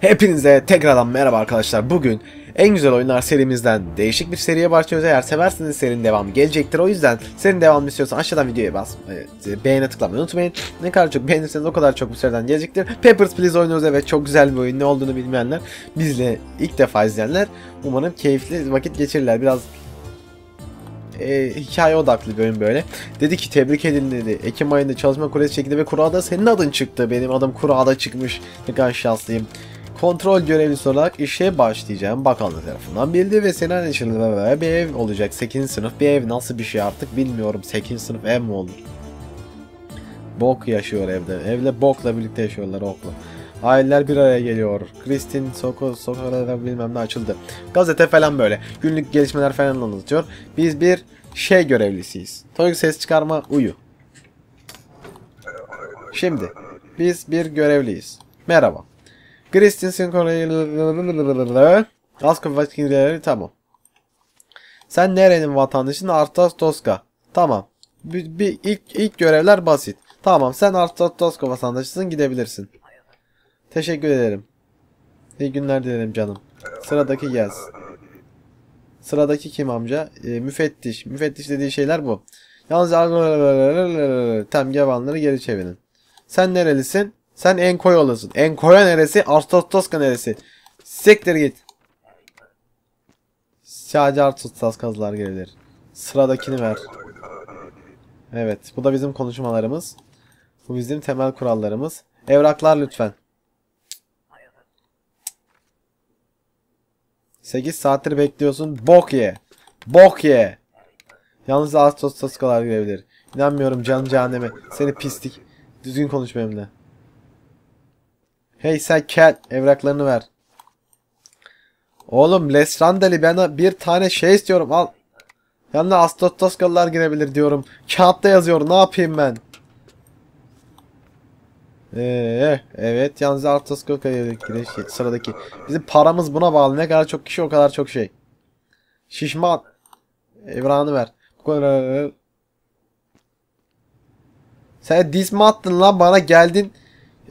Hepinize tekrardan merhaba arkadaşlar. Bugün en güzel oyunlar serimizden değişik bir seriye başlıyoruz. Eğer severseniz serinin devamı gelecektir. O yüzden serinin devamını istiyorsan aşağıdan videoya bas. e, Beğene tıklamayı unutmayın. Ne kadar çok beğenirseniz o kadar çok bu seriden gelecektir. Papers, Please oynuyoruz. Evet çok güzel bir oyun. Ne olduğunu bilmeyenler, bizle ilk defa izleyenler umarım keyifli vakit geçirirler. Biraz e, hikaye odaklı bir oyun böyle. Dedi ki tebrik edin dedi. Ekim ayında çalışma kuresi çekildi ve kurada senin adın çıktı. Benim adım kurada çıkmış. Ne kadar şanslıyım. Kontrol görevlisi olarak işe başlayacağım. Bakanlık tarafından bildi ve seni anlaşıldı bir ev olacak. 8. sınıf bir ev nasıl bir şey artık bilmiyorum. 8. sınıf ev mi olur? Bok yaşıyor evde. Evde bokla birlikte yaşıyorlar okla. Aileler bir araya geliyor. Kristin Soko sokaklarda bilmem ne açıldı. Gazete falan böyle. Günlük gelişmeler falan anlatıyor. Biz bir şey görevlisiyiz. Çocuk ses çıkarma uyu. Şimdi biz bir görevliyiz. Merhaba. Kristin Sinko'yu Askı vakitleri tamam. Sen nerenin vatandaşın? Artas Toska. Tamam. Bir, bir ilk, ilk görevler basit. Tamam sen Artas Toska vatandaşısın gidebilirsin. Teşekkür ederim. İyi günler dilerim canım. Sıradaki gelsin. Sıradaki kim amca? Ee, müfettiş. Müfettiş dediği şeyler bu. Yalnız tam yavanları geri çevirin. Sen nerelisin? Sen Enkoyola'sın. Enkoya neresi? Arstostoska neresi? Siktir git. Sadece Arstostoskalılar gelir. Sıradakini ver. Evet. Bu da bizim konuşmalarımız. Bu bizim temel kurallarımız. Evraklar lütfen. 8 saattir bekliyorsun. Bok ye. Bok ye. Yalnız Arstostoskalar gelebilir. İnanmıyorum canım cehenneme. Seni pislik. Düzgün konuş benimle. Hey sen kel evraklarını ver. Oğlum Lesrandeli ben bir tane şey istiyorum al. Yanına Astotoskalılar girebilir diyorum. Kağıtta yazıyor ne yapayım ben? Ee, evet yalnız Astotoskalılar giriş sıradaki. Bizim paramız buna bağlı. Ne kadar çok kişi o kadar çok şey. Şişman. Evrağını ver. Sen diz mi attın lan bana geldin.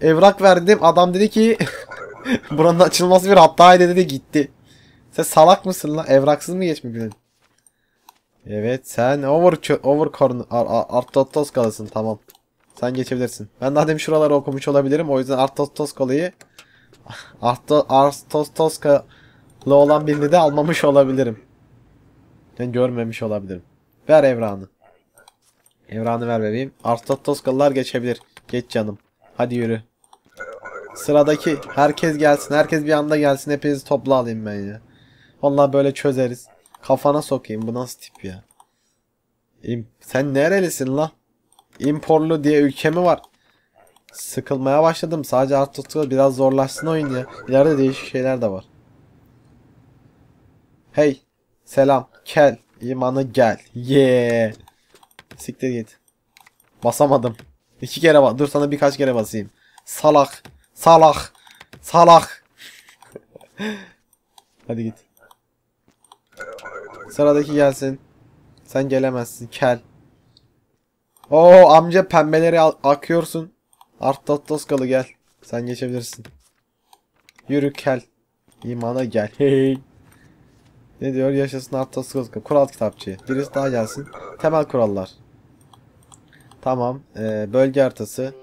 Evrak verdim. Adam dedi ki buranın açılması bir hataydı dedi gitti. Sen salak mısın lan? Evraksız mı geçmek dedin? Evet sen over over corner Artotos kalısın tamam. Sen geçebilirsin. Ben daha demin şuraları okumuş olabilirim. O yüzden Artotos kalayı Artotos kalı olan birini de almamış olabilirim. Ben görmemiş olabilirim. Ver evrağını. Evrağını ver bebeğim. Artotos kalılar geçebilir. Geç canım. Hadi yürü. Sıradaki herkes gelsin. Herkes bir anda gelsin. Hepinizi topla alayım ben ya. Vallahi böyle çözeriz. Kafana sokayım. Bu nasıl tip ya? İm Sen nerelisin la? İmporlu diye ülke mi var? Sıkılmaya başladım. Sadece artık biraz zorlaşsın oyun ya. İleride değişik şeyler de var. Hey. Selam. Kel. İmanı gel. Yeah. Siktir git. Basamadım. İki kere bas. Dur sana birkaç kere basayım. Salak. Salak. Salak. Hadi git. Sıradaki gelsin. Sen gelemezsin. Kel. Oo amca pembeleri akıyorsun. Artotoskalı gel. Sen geçebilirsin. Yürü kel. İmana gel. Hey. Ne diyor? Yaşasın Artotoskalı. Kural kitapçı. Birisi daha gelsin. Temel kurallar. Tamam. Ee, bölge haritası.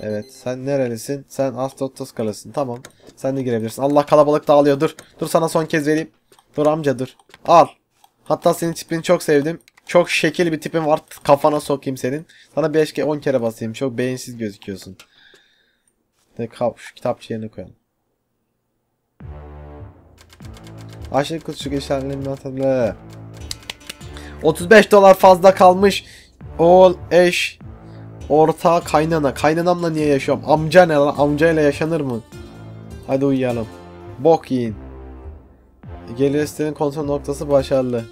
Evet. Sen nerelisin? Sen Astotos kalasın. Tamam. Sen de girebilirsin. Allah kalabalık dağılıyor. Dur. Dur sana son kez vereyim. Dur amca dur. Al. Hatta senin tipini çok sevdim. Çok şekil bir tipin var. Kafana sokayım senin. Sana 5 10 kere basayım. Çok beyinsiz gözüküyorsun. De şu kitapçı yerine koyalım. Aşırı kutucu hatırla. 35 dolar fazla kalmış. Oğul, eş, orta, kaynana. Kaynanamla niye yaşıyorum? Amca ne lan? Amcayla yaşanır mı? Hadi uyuyalım. Bok yiyin. Gelir kontrol noktası başarılı.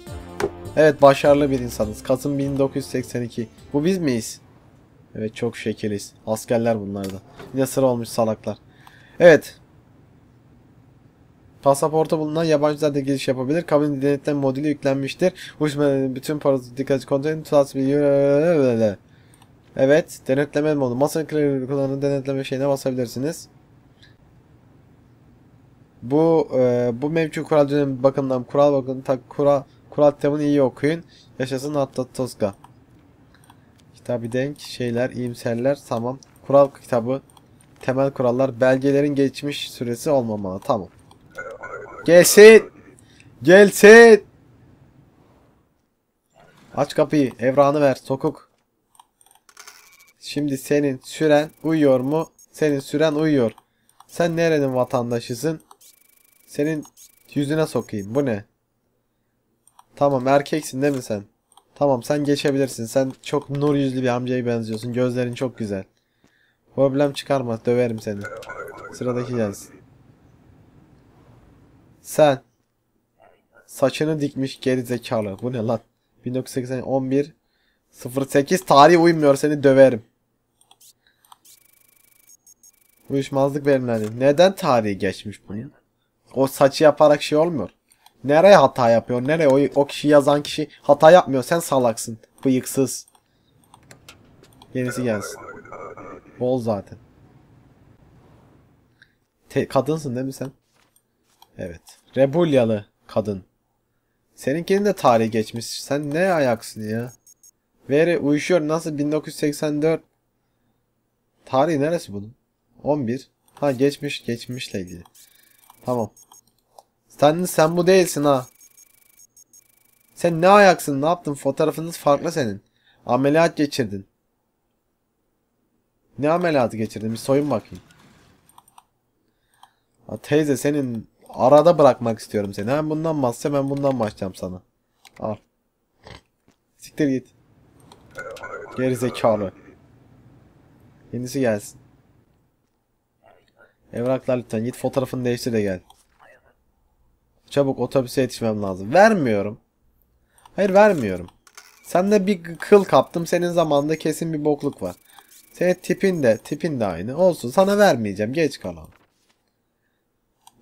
Evet başarılı bir insanız. Kasım 1982. Bu biz miyiz? Evet çok şekiliz. Askerler bunlar da. Yine sıra olmuş salaklar. Evet. Pasaporta bulunan yabancılar da giriş yapabilir. Kabin denetleme modülü yüklenmiştir. Uçmadan bütün parası dikkatli kontrolün tutası biliyor. Evet. Denetleme modu. Masa kullanı denetleme şeyine basabilirsiniz. Bu e, bu mevcut kural dönemi bakımından kural bakın tak kural kural kitabını iyi okuyun. Yaşasın Hatta Toska. Kitabı denk şeyler, iyimserler tamam. Kural kitabı temel kurallar belgelerin geçmiş süresi olmamalı. Tamam. Gelsin. Gelsin. Aç kapıyı. Evranı ver. Sokuk. Şimdi senin süren uyuyor mu? Senin süren uyuyor. Sen nerenin vatandaşısın? Senin yüzüne sokayım. Bu ne? Tamam erkeksin değil mi sen? Tamam sen geçebilirsin. Sen çok nur yüzlü bir amcaya benziyorsun. Gözlerin çok güzel. Problem çıkarma. Döverim seni. Sıradaki gelsin. Sen. Saçını dikmiş gerizekalı. Bu ne lan? 1980 11 08 tarihi uymuyor seni döverim. Uyuşmazlık verimleri. Neden tarihi geçmiş bunun? O saçı yaparak şey olmuyor. Nereye hata yapıyor? Nereye o, o kişi yazan kişi hata yapmıyor. Sen salaksın. Bıyıksız. Yenisi gelsin. Bol zaten. Te kadınsın değil mi sen? Evet. Rebulyalı kadın. Seninkinin de tarihi geçmiş. Sen ne ayaksın ya? Veri uyuşuyor. Nasıl 1984? Tarihi neresi bunun? 11. Ha geçmiş. Geçmişle ilgili. Tamam. Sen, sen bu değilsin ha. Sen ne ayaksın? Ne yaptın? Fotoğrafınız farklı senin. Ameliyat geçirdin. Ne ameliyatı geçirdin? Bir soyun bakayım. Ha, teyze senin arada bırakmak istiyorum seni. Hem bundan bahsedeceğim hem bundan başlayacağım sana. Al. Siktir git. Geri zekalı. Yenisi gelsin. Evraklar lütfen. Git fotoğrafını değiştir de gel. Çabuk otobüse yetişmem lazım. Vermiyorum. Hayır vermiyorum. Sen de bir kıl kaptım. Senin zamanında kesin bir bokluk var. Senin tipin de tipin de aynı. Olsun sana vermeyeceğim. Geç kalalım.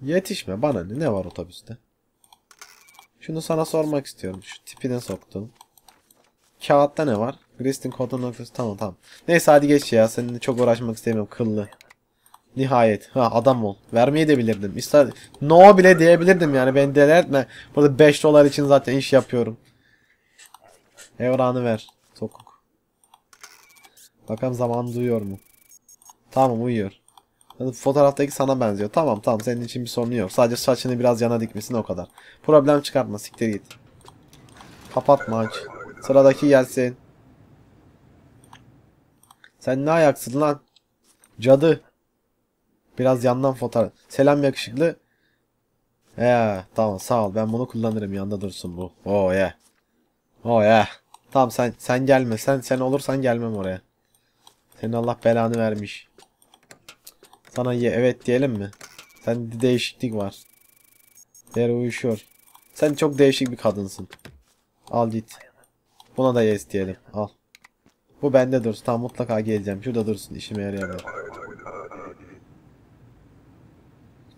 Yetişme bana ne, ne var otobüste? Şunu sana sormak istiyorum. Şu tipine soktum. Kağıtta ne var? Kristin kodun noktası. Tamam tamam. Neyse hadi geç ya. Seninle çok uğraşmak istemiyorum. Kıllı. Nihayet. Ha adam ol. Vermeyi de bilirdim. İster no bile diyebilirdim yani. Beni deli etme. Burada 5 dolar için zaten iş yapıyorum. Evranı ver. Sokuk. Bakalım zaman duyuyor mu? Tamam uyuyor. Fotoğraftaki sana benziyor. Tamam tamam senin için bir sorun yok. Sadece saçını biraz yana dikmesin o kadar. Problem çıkartma siktir git. Kapatma aç. Sıradaki gelsin. Sen ne ayaksın lan? Cadı. Biraz yandan fotoğraf. Selam yakışıklı. Ya tamam sağ ol. Ben bunu kullanırım. Yanında dursun bu. Oh yeah. Oh yeah. Tamam sen sen gelme. Sen sen olursan gelmem oraya. Senin Allah belanı vermiş. Sana ye evet diyelim mi? Sende değişiklik var. Yer uyuşuyor. Sen çok değişik bir kadınsın. Al git. Buna da yes diyelim. Al. Bu bende dursun. Tamam mutlaka geleceğim. Şurada dursun. işime yarayabilir.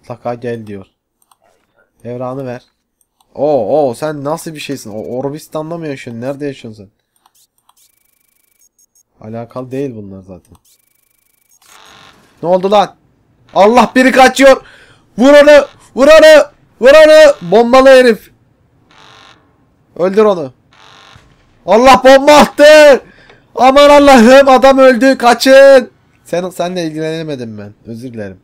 Mutlaka gel diyor. Evranı ver. Oo, oo sen nasıl bir şeysin? O Orbistan'da mı yaşıyorsun? Nerede yaşıyorsun sen? Alakalı değil bunlar zaten. Ne oldu lan? Allah biri kaçıyor. Vur onu. Vur onu. Vur onu. Bombalı herif. Öldür onu. Allah bomba attı. Aman Allah'ım adam öldü. Kaçın. Sen senle ilgilenemedim ben. Özür dilerim.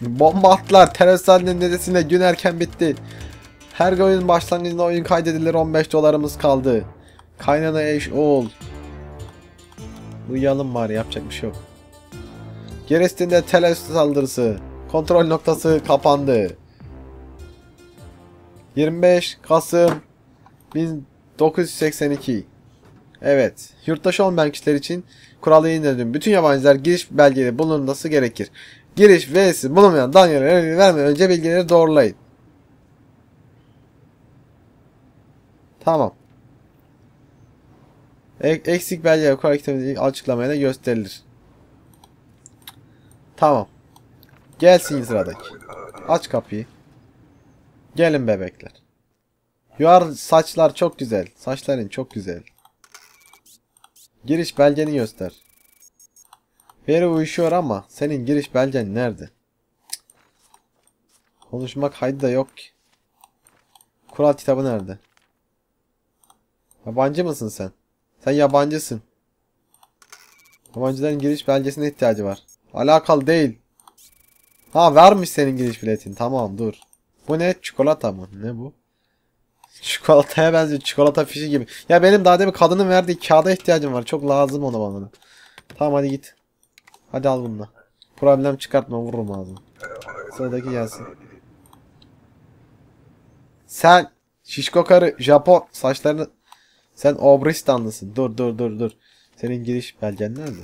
Bomba attılar. Teröristlerin nedesiyle gün erken bitti. Her oyun başlangıcında oyun kaydedilir 15 dolarımız kaldı. Kaynana eş oğul. Uyuyalım var yapacak bir şey yok. Gerisinde teles saldırısı. Kontrol noktası kapandı. 25 Kasım 1982 Evet. Yurttaşı olmayan kişiler için kuralı yeniledim. Bütün yabancılar giriş belgeleri bulunması gerekir. Giriş v'si bulunmayan danyaları vermeden önce bilgileri doğrulayın. Tamam. Ek eksik belgeler kural kitabındaki açıklamaya da gösterilir. Tamam. Gelsin sıradaki. Aç kapıyı. Gelin bebekler. Yuvar saçlar çok güzel. Saçların çok güzel. Giriş belgeni göster. Veri uyuşuyor ama senin giriş belgen nerede? Konuşmak haydi da yok ki. Kural kitabı nerede? Yabancı mısın sen? Sen yabancısın. Yabancıların giriş belgesine ihtiyacı var. Alakalı değil. Ha varmış senin giriş biletin. Tamam dur. Bu ne? Çikolata mı? Ne bu? Çikolataya benziyor. Çikolata fişi gibi. Ya benim daha demin kadının verdiği kağıda ihtiyacım var. Çok lazım ona bana. Tamam hadi git. Hadi al bunu. Problem çıkartma vururum ağzını. Sıradaki gelsin. Sen şişko karı Japon saçlarını sen Obristanlısın. Dur dur dur dur. Senin giriş belgen nerede?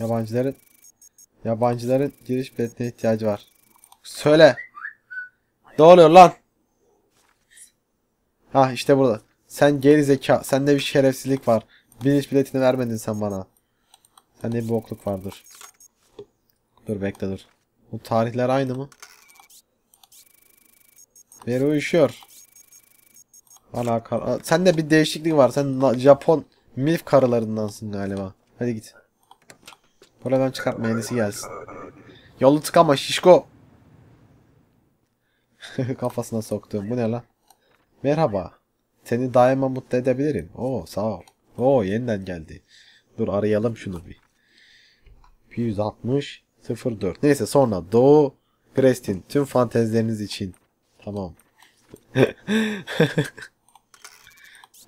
Yabancıların yabancıların giriş biletine ihtiyacı var. Söyle. Ne oluyor lan? Ha işte burada. Sen geri zeka. Sende bir şerefsizlik var. Giriş biletini vermedin sen bana. Sende bir bokluk var dur. Bekle dur. Bu tarihler aynı mı? Veri uyuşuyor. Alaka. Sende bir değişiklik var. Sen Japon milf karılarındansın galiba. Hadi git. Buradan çıkartma yenisi gelsin. Yolu tıkama şişko. Kafasına soktum. Bu ne lan? Merhaba. Seni daima mutlu edebilirim. Oo sağ ol. Oo yeniden geldi. Dur arayalım şunu bir. 160 04. Neyse sonra Doğu Prestin tüm fantezileriniz için. Tamam.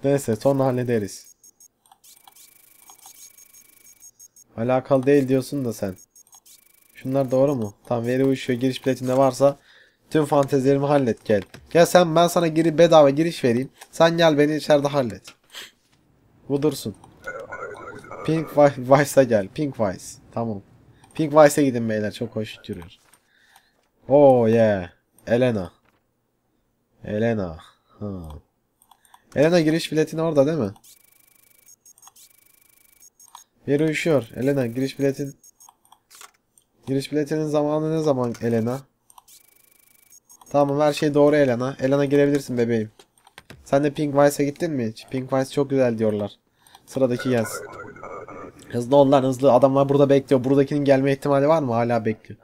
Neyse sonra hallederiz. Alakalı değil diyorsun da sen. Şunlar doğru mu? Tam veri uyuşuyor. Giriş biletinde varsa tüm fantezilerimi hallet gel. Gel sen ben sana giri bedava giriş vereyim. Sen gel beni içeride hallet. Bu dursun. Pink Vi- Vice'a gel. Pink Vice. Tamam. Pink Vice'e gidin beyler. Çok hoş duruyor. Oh yeah. Elena. Elena. Ha. Elena giriş biletin orada değil mi? Yeri uyuşuyor. Elena giriş biletin. Giriş biletinin zamanı ne zaman Elena? Tamam her şey doğru Elena. Elena girebilirsin bebeğim. Sen de Pink Vice'e gittin mi hiç? Pink Vice çok güzel diyorlar. Sıradaki gelsin. Hızlı ol lan hızlı. Adamlar burada bekliyor. Buradakinin gelme ihtimali var mı? Hala bekliyor.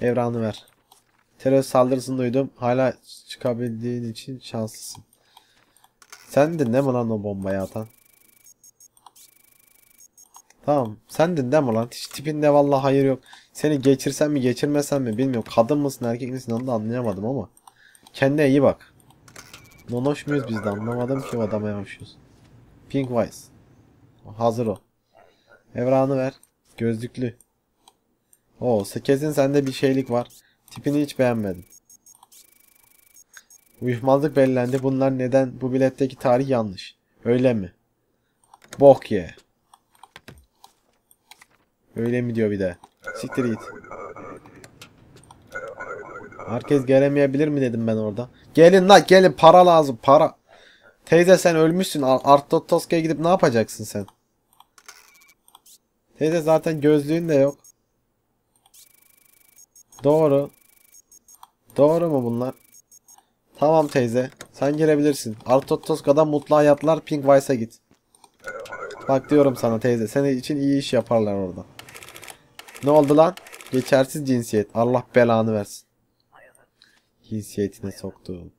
Evranı ver. Terörist saldırısını duydum. Hala çıkabildiğin için şanslısın. Sendin değil mi lan o bombayı atan? Tamam. Sendin değil mi lan? Hiç tipinde vallahi hayır yok. Seni geçirsem mi geçirmesem mi bilmiyorum. Kadın mısın erkek misin onu da anlayamadım ama. Kendine iyi bak. Nonoş muyuz biz de anlamadım ki o adama yavaşıyoruz. Pink Vice. Hazır o. Evranı ver. Gözlüklü. Oo, kesin sende bir şeylik var. Tipini hiç beğenmedim. Uyuşmazlık belirlendi. Bunlar neden? Bu biletteki tarih yanlış. Öyle mi? Bok ye. Öyle mi diyor bir de. Siktir git. Herkes gelemeyebilir mi dedim ben orada. Gelin la gelin para lazım para. Teyze sen ölmüşsün. Ar- Artotoska'ya gidip ne yapacaksın sen? Teyze zaten gözlüğün de yok. Doğru. Doğru mu bunlar? Tamam teyze. Sen girebilirsin. Artotoska'da mutlu hayatlar Pink Vice'a git. Bak diyorum sana teyze. Senin için iyi iş yaparlar orada. Ne oldu lan? Geçersiz cinsiyet. Allah belanı versin. Cinsiyetine soktuğum.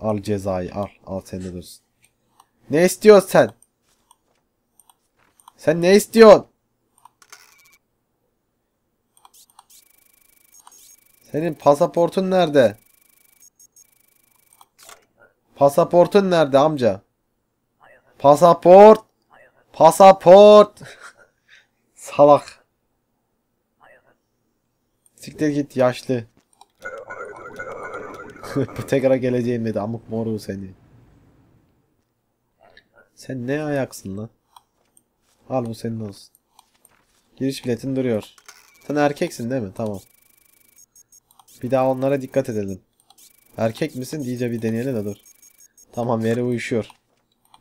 Al cezayı al. Al sen de dursun. Ne istiyorsun sen? Sen ne istiyorsun? Senin pasaportun nerede? Pasaportun nerede amca? Pasaport. Pasaport. Salak. Siktir git yaşlı. Bu tekrar geleceğim dedi amık moru seni. Sen ne ayaksın lan? Al bu senin olsun. Giriş biletin duruyor. Sen erkeksin değil mi? Tamam. Bir daha onlara dikkat edelim. Erkek misin? Diye bir deneyelim de dur. Tamam veri uyuşuyor.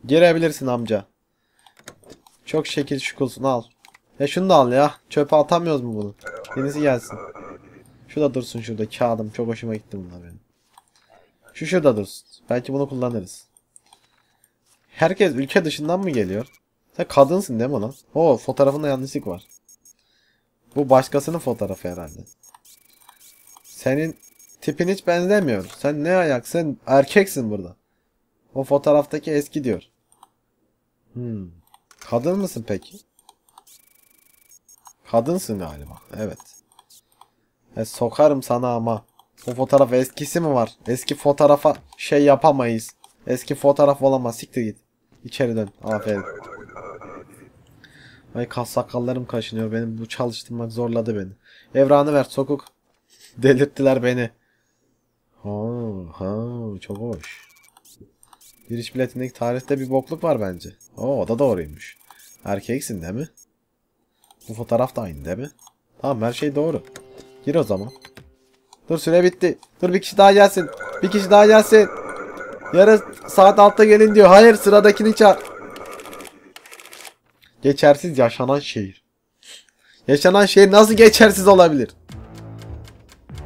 Girebilirsin amca. Çok şekil şukulsun al. Ya şunu da al ya. Çöpe atamıyoruz mu bunu? Yenisi gelsin. Şu da dursun şurada. Kağıdım. Çok hoşuma gitti bunlar benim. Şu şurada dursun. Belki bunu kullanırız. Herkes ülke dışından mı geliyor? Sen kadınsın değil mi lan? Oo fotoğrafında yanlışlık var. Bu başkasının fotoğrafı herhalde. Senin tipin hiç benzemiyor. Sen ne ayaksın? Erkeksin burada. O fotoğraftaki eski diyor. Hmm. Kadın mısın peki? Kadınsın galiba. Evet. E, sokarım sana ama. O fotoğraf eskisi mi var? Eski fotoğrafa şey yapamayız. Eski fotoğraf olamaz. Siktir git. İçeri dön. Aferin. Ay kas sakallarım kaşınıyor. Benim bu çalıştırmak zorladı beni. Evranı ver sokuk. Delirttiler beni. Ha, ha, çok hoş. Giriş biletindeki tarihte bir bokluk var bence. Oo, o da doğruymuş. Erkeksin değil mi? Bu fotoğraf da aynı değil mi? Tamam her şey doğru. Gir o zaman. Dur süre bitti. Dur bir kişi daha gelsin. Bir kişi daha gelsin. Yarın saat 6'da gelin diyor. Hayır sıradakini çağır. Geçersiz yaşanan şehir. Yaşanan şehir nasıl geçersiz olabilir?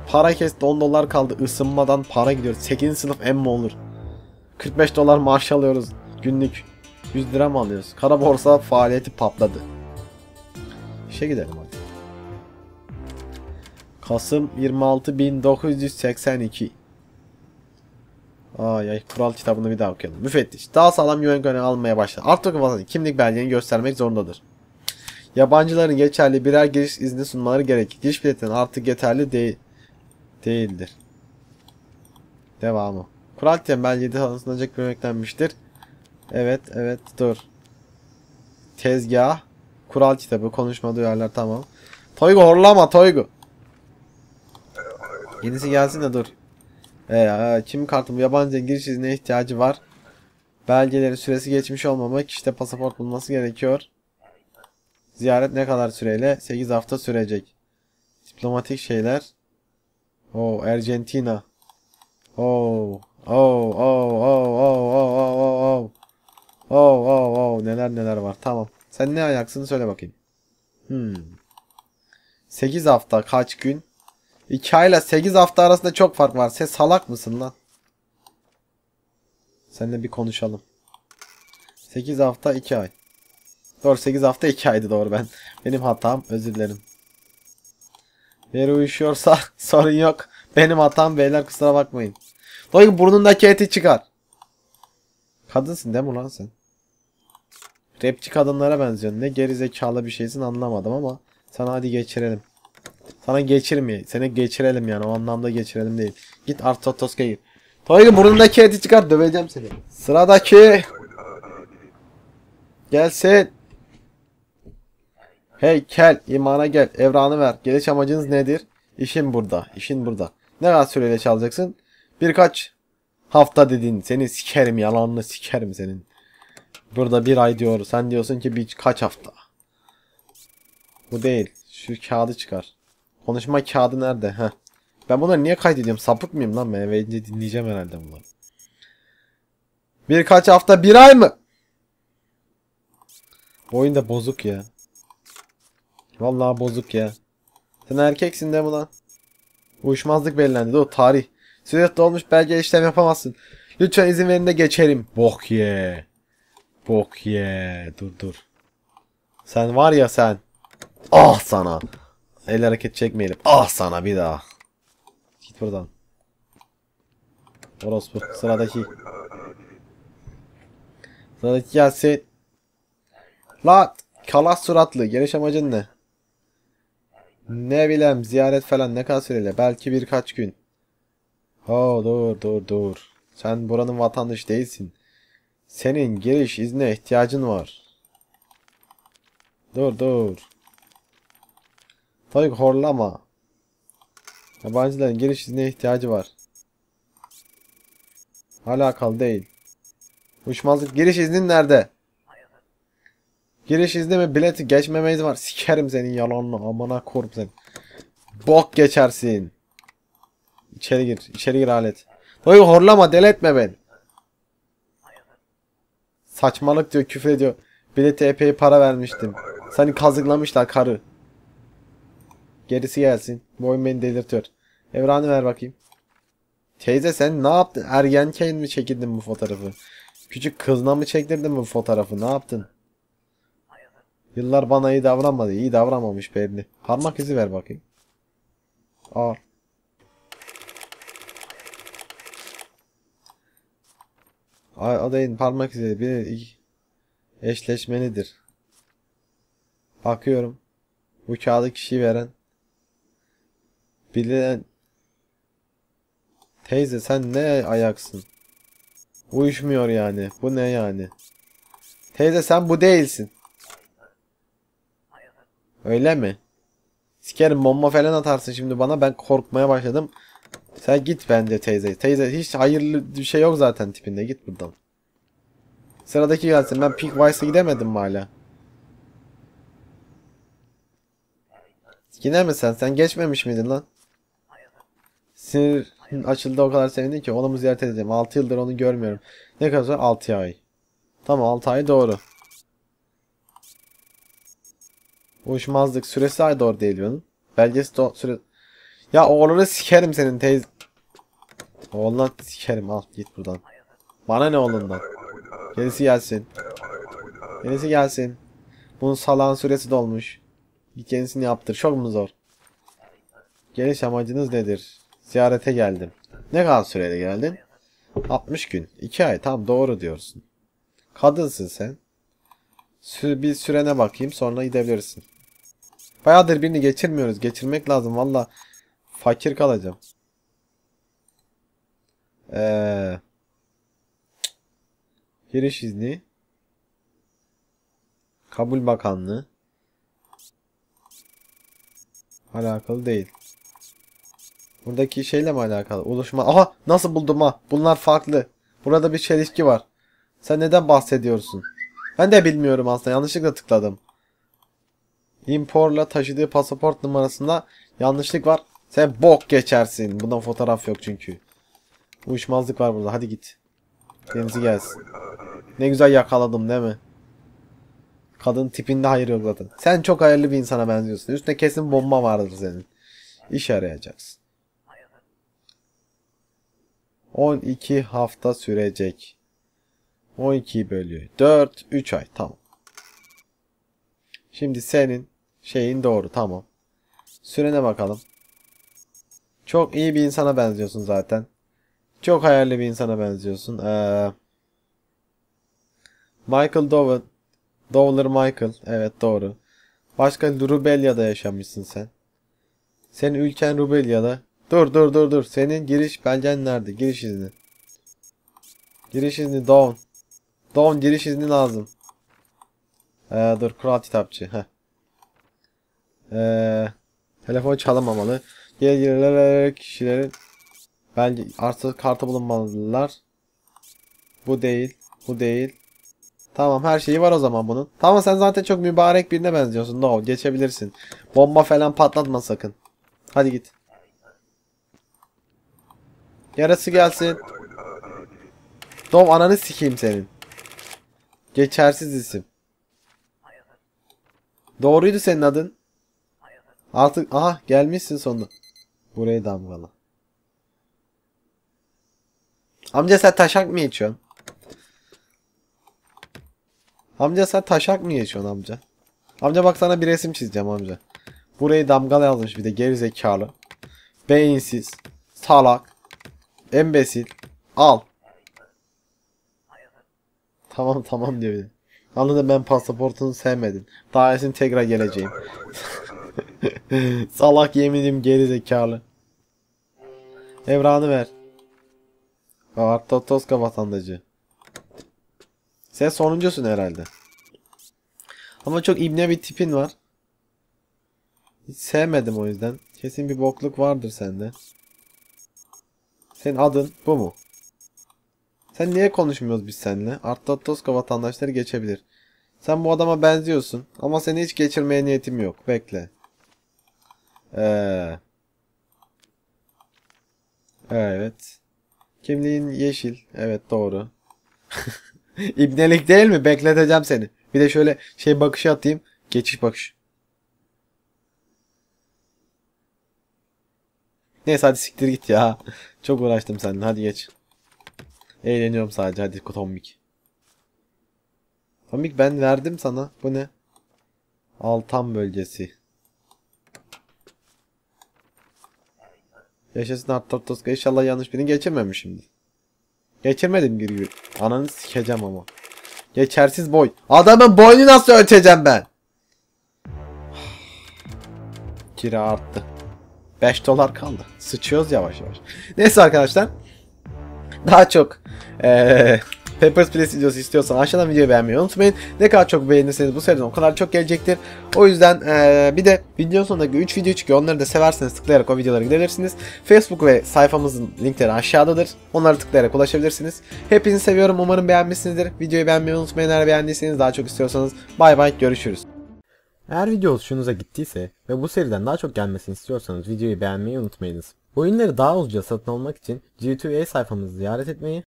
Para kesti 10 dolar kaldı. Isınmadan para gidiyor. 8. sınıf em mi olur? 45 dolar maaş alıyoruz günlük. 100 lira mı alıyoruz? Kara borsa faaliyeti patladı. İşe gidelim hadi. Kasım 26 1982. Ay ay kural kitabını bir daha okuyalım. Müfettiş daha sağlam güven görevi almaya başladı. Artık vatandaş kimlik belgeni göstermek zorundadır. Yabancıların geçerli birer giriş izni sunmaları gerekir. Giriş biletinin artık yeterli değil değildir. Devamı. Kural kitabı belgede tanısınacak bir. Evet evet dur. Tezgah. Kural kitabı konuşma duyarlar tamam. Toygu horlama Toygu. Yenisi gelsin de dur. Ee, kim kartım yabancı giriş iznine ihtiyacı var. Belgelerin süresi geçmiş olmamak işte pasaport bulması gerekiyor. Ziyaret ne kadar süreyle? 8 hafta sürecek. Diplomatik şeyler. O Argentina. Oo. Oo, oo, oo, oo, oo, oo, oo. Oo, oo, oo. Neler neler var. Tamam. Sen ne ayaksın söyle bakayım. Hmm. 8 hafta kaç gün? 2 ayla 8 hafta arasında çok fark var. Sen salak mısın lan? Seninle bir konuşalım. 8 hafta 2 ay. Doğru 8 hafta 2 aydı doğru ben. Benim hatam özür dilerim. Veri uyuşuyorsa sorun yok. Benim hatam beyler kusura bakmayın. Doygun burnundaki eti çıkar. Kadınsın değil mi lan sen? Rapçi kadınlara benziyorsun. Ne geri bir şeysin anlamadım ama sana hadi geçirelim. Sana geçirmeye. Seni geçirelim yani o anlamda geçirelim değil. Git Artotosk'a gir. Doygun burnundaki eti çıkar döveceğim seni. Sıradaki. Gelsin. Hey kel imana gel evranı ver. Geliş amacınız nedir? İşin burada. işin burada. Ne kadar süreyle çalacaksın? Birkaç hafta dedin. Seni sikerim yalanını sikerim senin. Burada bir ay diyor. Sen diyorsun ki birkaç hafta. Bu değil. Şu kağıdı çıkar. Konuşma kağıdı nerede? Heh. Ben bunları niye kaydediyorum? Sapık mıyım lan gidince dinleyeceğim herhalde bunları. Birkaç hafta bir ay mı? Bu oyun da bozuk ya. Vallahi bozuk ya. Sen erkeksin de mi lan? Uyuşmazlık belirlendi. O tarih. Süre dolmuş belge işlem yapamazsın. Lütfen izin verin de geçerim. Bok ye. Bok ye. Dur dur. Sen var ya sen. Ah sana. El hareket çekmeyelim. Ah sana bir daha. Git buradan. Orospu. Sıradaki. Sıradaki gelsin. La kalas suratlı. Geliş amacın ne? Ne bileyim ziyaret falan ne kadar süreyle? Belki birkaç gün. Ha dur dur dur. Sen buranın vatandaşı değilsin. Senin giriş izne ihtiyacın var. Dur dur. Tabii horlama. Yabancıların giriş iznine ihtiyacı var. Alakalı değil. Uçmazlık giriş iznin nerede? Giriş izni mi bileti geçmemeyiz var. Sikerim senin yalanını amına korum sen. Bok geçersin. İçeri gir. içeri gir alet. Oy horlama deletme ben. Saçmalık diyor küfür ediyor. Bilete epey para vermiştim. Seni kazıklamışlar karı. Gerisi gelsin. Bu oyun beni delirtiyor. Evranı ver bakayım. Teyze sen ne yaptın? Ergenken mi çekildin bu fotoğrafı? Küçük kızla mı çektirdin bu fotoğrafı? Ne yaptın? Yıllar bana iyi davranmadı. İyi davranmamış belli. Parmak izi ver bakayım. Al. Adayın parmak izi bir eşleşmelidir. Bakıyorum. Bu kağıdı kişiyi veren bilen Teyze sen ne ayaksın? Uyuşmuyor yani. Bu ne yani? Teyze sen bu değilsin. Öyle mi? Sikerim bomba falan atarsın şimdi bana ben korkmaya başladım. Sen git bence teyze. Teyze hiç hayırlı bir şey yok zaten tipinde git buradan. Sıradaki gelsin ben Pink Vice'a gidemedim mi hala? Yine mi sen? Sen geçmemiş miydin lan? Sinir açıldı o kadar sevindin ki onumu ziyaret edeceğim. 6 yıldır onu görmüyorum. Ne kadar sonra? 6 ay. Tamam 6 ay doğru. Uyuşmazlık süresi ay doğru değil bunun. Belgesi de süre... Ya oğlunu sikerim senin teyze. Oğlundan sikerim al git buradan. Bana ne oğlundan? Gerisi gelsin. Gerisi gelsin. Bunun salağın süresi dolmuş. Git yenisini yaptır. Çok mu zor? Geliş amacınız nedir? Ziyarete geldim. Ne kadar sürede geldin? 60 gün. 2 ay. Tam doğru diyorsun. Kadınsın sen. Sü bir sürene bakayım sonra gidebilirsin. Bayağıdır birini geçirmiyoruz. Geçirmek lazım. Valla fakir kalacağım. Ee, giriş izni. Kabul Bakanlığı. Alakalı değil. Buradaki şeyle mi alakalı? Oluşma. Aha nasıl buldum ha? Bunlar farklı. Burada bir çelişki var. Sen neden bahsediyorsun? Ben de bilmiyorum aslında. Yanlışlıkla tıkladım. Imporla taşıdığı pasaport numarasında yanlışlık var. Sen bok geçersin. Bundan fotoğraf yok çünkü. Uyuşmazlık var burada. Hadi git. Denizi gelsin. Ne güzel yakaladım değil mi? Kadın tipinde hayır yok zaten. Sen çok hayırlı bir insana benziyorsun. Üstüne kesin bomba vardır senin. İş arayacaksın. 12 hafta sürecek. 12 bölüyor. 4, 3 ay. Tamam. Şimdi senin şeyin doğru. Tamam. Sürene bakalım. Çok iyi bir insana benziyorsun zaten. Çok hayırlı bir insana benziyorsun. Ee, Michael Dowen. Dowler Michael. Evet doğru. Başka Rubelya'da yaşamışsın sen. Senin ülken Rubelya'da. Dur dur dur dur. Senin giriş belgen nerede? Giriş izni. Giriş izni Dawn. Dawn giriş izni lazım. Ee, dur kural kitapçı. Heh. Ee, telefon çalınmamalı. Gelgiler kişilerin belge artı kartı bulunmalılar. Bu değil. Bu değil. Tamam her şeyi var o zaman bunun. Tamam sen zaten çok mübarek birine benziyorsun. No geçebilirsin. Bomba falan patlatma sakın. Hadi git. Yarası gelsin. Dom ananı sikeyim senin. Geçersiz isim. Doğruydu senin adın. Artık aha gelmişsin sonunda. Burayı damgala. Amca sen taşak mı içiyorsun? Amca sen taşak mı geçiyorsun amca? Amca bak sana bir resim çizeceğim amca. Burayı damgala yazmış bir de geri zekalı. Beyinsiz. Salak. Embesil. Al. Tamam tamam diyor. Anladım ben pasaportunu sevmedim. Daha esin tekrar geleceğim. Salak yeminim geri zekalı. Evranı ver. Arta Toska vatandaşı. Sen sonuncusun herhalde. Ama çok ibne bir tipin var. Hiç sevmedim o yüzden. Kesin bir bokluk vardır sende. Senin adın bu mu? Sen niye konuşmuyoruz biz seninle? Arta Toska vatandaşları geçebilir. Sen bu adama benziyorsun ama seni hiç geçirmeye niyetim yok. Bekle. Ee. Evet. Kimliğin yeşil. Evet doğru. İbnelik değil mi? Bekleteceğim seni. Bir de şöyle şey bakışı atayım. Geçiş bakış. Neyse hadi siktir git ya. Çok uğraştım seninle. Hadi geç. Eğleniyorum sadece. Hadi Tombik. Tombik ben verdim sana. Bu ne? Altan bölgesi. Yaşasın Artortoska. İnşallah yanlış birini geçirmemişimdir. Geçirmedim bir gün. Ananı sikeceğim ama. Geçersiz boy. Adamın boynu nasıl ölçeceğim ben? Kira arttı. 5 dolar kaldı. Sıçıyoruz yavaş yavaş. Neyse arkadaşlar. Daha çok eee Papers, Please videosu istiyorsan aşağıdan videoyu beğenmeyi unutmayın. Ne kadar çok beğenirseniz bu seriden o kadar çok gelecektir. O yüzden eee, bir de video sonundaki 3 video çıkıyor. Onları da severseniz tıklayarak o videolara gidebilirsiniz. Facebook ve sayfamızın linkleri aşağıdadır. Onları tıklayarak ulaşabilirsiniz. Hepinizi seviyorum. Umarım beğenmişsinizdir. Videoyu beğenmeyi unutmayın eğer beğendiyseniz. Daha çok istiyorsanız bay bay görüşürüz. Eğer video hoşunuza gittiyse ve bu seriden daha çok gelmesini istiyorsanız videoyu beğenmeyi unutmayınız. Oyunları daha ucuza satın almak için G2A sayfamızı ziyaret etmeyi,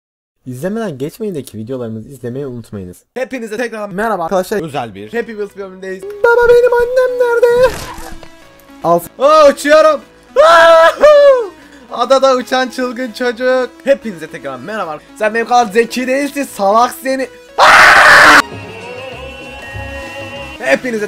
izlemeden geçmeyindeki videolarımızı izlemeyi unutmayınız. Hepinize tekrar merhaba arkadaşlar. Özel bir Happy Wheels bölümündeyiz. Baba benim annem nerede? Al. Aa, uçuyorum. Adada uçan çılgın çocuk. Hepinize tekrar merhaba. Sen benim kadar zeki değilsin salak seni. Hepinize tekrar